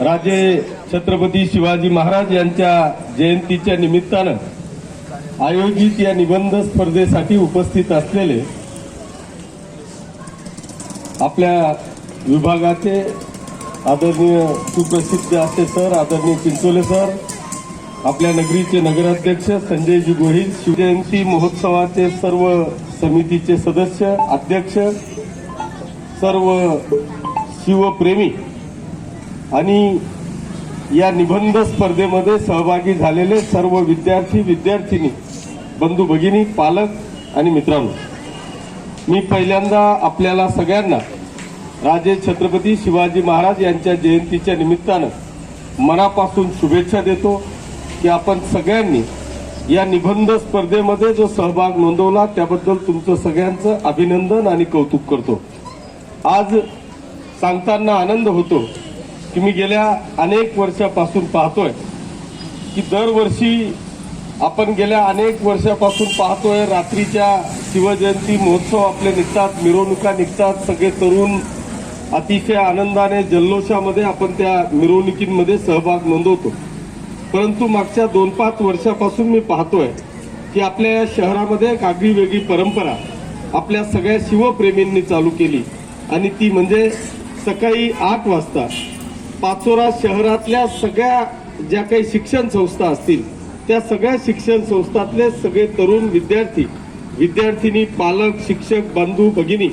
राजे छत्रपती शिवाजी महाराज यांच्या जयंतीच्या निमित्तानं आयोजित या निबंध स्पर्धेसाठी उपस्थित असलेले आपल्या विभागाचे आदरणीय सुप्रसिद्ध असे सर आदरणीय चिंचोले सर आपल्या नगरीचे नगराध्यक्ष संजयजी गोहिल शिवजयंती महोत्सवाचे सर्व समितीचे सदस्य अध्यक्ष सर्व शिवप्रेमी आणि या निबंध स्पर्धेमध्ये सहभागी झालेले सर्व विद्यार्थी विद्यार्थिनी बंधू भगिनी पालक आणि मित्रांनो मी पहिल्यांदा आपल्याला सगळ्यांना राजे छत्रपती शिवाजी महाराज यांच्या जयंतीच्या निमित्तानं मनापासून शुभेच्छा देतो की आपण सगळ्यांनी या निबंध स्पर्धेमध्ये जो सहभाग नोंदवला त्याबद्दल तुमचं सगळ्यांचं अभिनंदन आणि कौतुक करतो. आज सांगताना आनंद होतो की मी गेल्या अनेक वर्षापासून पाहतोय की दरवर्षी आपण गेल्या अनेक वर्षापासून पाहतोय रात्रीच्या शिवजयंती महोत्सव आपले निघतात मिरवणुका निघतात सगळे तरुण अतिशय आनंदाने जल्लोषामध्ये आपण त्या मिरवणुकींमध्ये सहभाग नोंदवतो. परंतु मागच्या दोन पाच वर्षापासून मी पाहतोय की आपल्या या शहरामध्ये एक आगळी वेगळी परंपरा. आपल्या सगळ्या शिवप्रेमींनी चालू केली. आणि ती म्हणजे सकाळी आठ वाजता पाचोरा शहरातल्या सगळ्या ज्या काही शिक्षण संस्था असतील त्या सगळ्या शिक्षण संस्थातले सगळे तरुण विद्यार्थी विद्यार्थिनी पालक शिक्षक बांधू भगिनी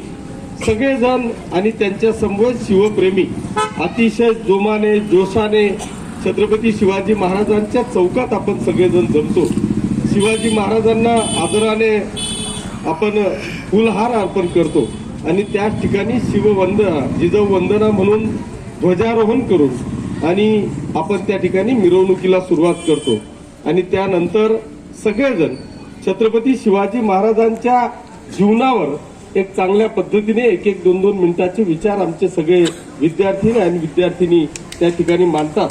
सगळेजण आणि त्यांच्या समवेत शिवप्रेमी अतिशय जोमाने जोशाने छत्रपती शिवाजी महाराजांच्या चौकात आपण सगळेजण जमतो. शिवाजी महाराजांना आदराने आपण फुलहार अर्पण करतो आणि त्याच ठिकाणी शिववंदना जिजाऊ वंदना म्हणून ध्वजारोहण करून आणि आपण त्या ठिकाणी मिरवणुकीला सुरुवात करतो. आणि त्यानंतर सगळेजण छत्रपती शिवाजी महाराजांच्या जीवनावर एक चांगल्या पद्धतीने एक एक दोन दोन मिनिटाचे विचार आमचे सगळे विद्यार्थी आणि विद्यार्थिनी त्या ठिकाणी मांडतात.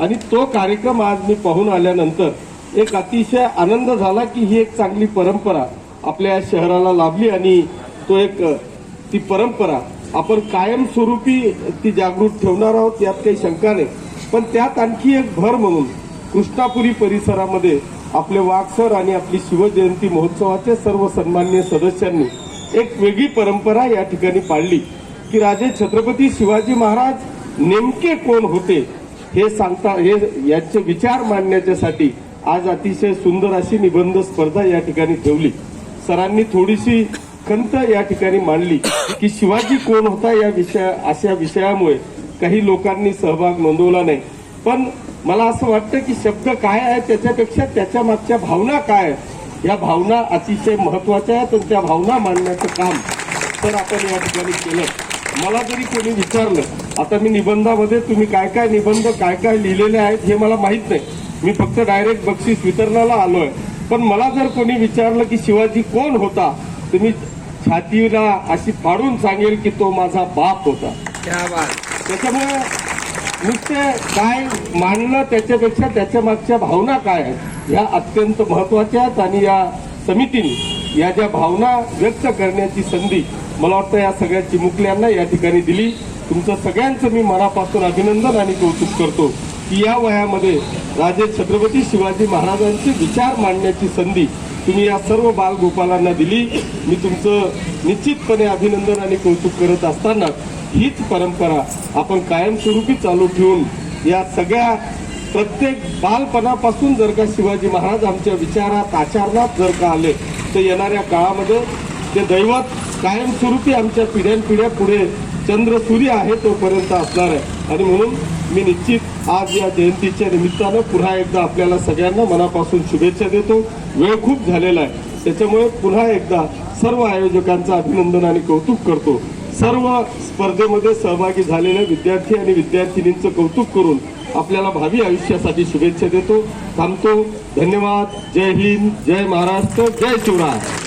आणि तो कार्यक्रम आज मी पाहून आल्यानंतर एक अतिशय आनंद झाला की ही एक चांगली परंपरा आपल्या शहराला लाभली आणि तो एक ती परंपरा आपण कायमस्वरूपी ती जागृत ठेवणार आहोत यात काही शंका नाही. पण त्यात आणखी एक भर म्हणून कृष्णापुरी परिसरामध्ये आपले वागसर आणि आपली शिवजयंती महोत्सवाचे सर्व सन्मान्य सदस्यांनी एक वेगळी परंपरा या ठिकाणी पाळली की राजे छत्रपती शिवाजी महाराज नेमके कोण होते हे सांगता हे याचे विचार मांडण्याच्यासाठी आज अतिशय सुंदर अशी निबंध स्पर्धा या ठिकाणी ठेवली. सरांनी थोडीशी खंत या ठिकाणी मांडली की शिवाजी कोण होता या विषया अशा विषयामुळे काही लोकांनी सहभाग नोंदवला नाही. पण मला असं वाटतं की शब्द काय आहे त्याच्यापेक्षा त्याच्या मागच्या भावना काय या भावना अतिशय महत्त्वाच्या आहेत आणि त्या भावना मांडण्याचं काम तर आपण या ठिकाणी केलं. मला जरी कोणी विचारलं आता मी निबंधामध्ये तुम्ही काय काय निबंध काय काय लिहिलेले आहेत हे मला माहीत नाही. मी फक्त डायरेक्ट बक्षीस वितरणाला आलोय. पण मला जर कोणी विचारलं की शिवाजी कोण होता तुम्ही छातीला अशी फाडून सांगेल की तो माझा बाप होता. त्याच्यामुळे नुसते काय मांडणं त्याच्यापेक्षा त्याच्या मागच्या भावना काय आहेत ह्या अत्यंत महत्त्वाच्या आहेत आणि या समितीने या ज्या भावना व्यक्त करण्याची संधी मला वाटतं या सगळ्या चिमुकल्यांना या ठिकाणी दिली. तुमचं सगळ्यांचं मी मनापासून अभिनंदन आणि कौतुक करतो. की या वयामध्ये राजे छत्रपती शिवाजी महाराजांचे विचार मांडण्याची संधी तुम्ही या सर्व बालगोपालांना दिली. मी तुमचं निश्चितपणे अभिनंदन आणि कौतुक करत असताना हीच परंपरा आपण कायमस्वरूपी चालू ठेवून या सगळ्या प्रत्येक बालपणापासून जर का शिवाजी महाराज आमच्या विचारात आचरणात जर का आले तर येणाऱ्या काळामध्ये ते दैवत कायमस्वरूपी आमच्या पिढ्यानपिढ्या पुढे चंद्र सूर्य आहे तोपर्यंत असणार आहे. आणि म्हणून मी निश्चित आज या जयंतीच्या निमित्तानं पुन्हा एकदा आपल्याला सगळ्यांना मनापासून शुभेच्छा देतो. वेळ खूप झालेला आहे. त्याच्यामुळे पुन्हा एकदा सर्व आयोजकांचं अभिनंदन आणि कौतुक करतो. सर्व स्पर्धेमध्ये सहभागी झालेल्या विद्यार्थी आणि विद्यार्थिनींचं कौतुक करून आपल्याला भावी आयुष्यासाठी शुभेच्छा देतो. थांबतो. धन्यवाद. जय हिंद. जय महाराष्ट्र. जय शिवराय.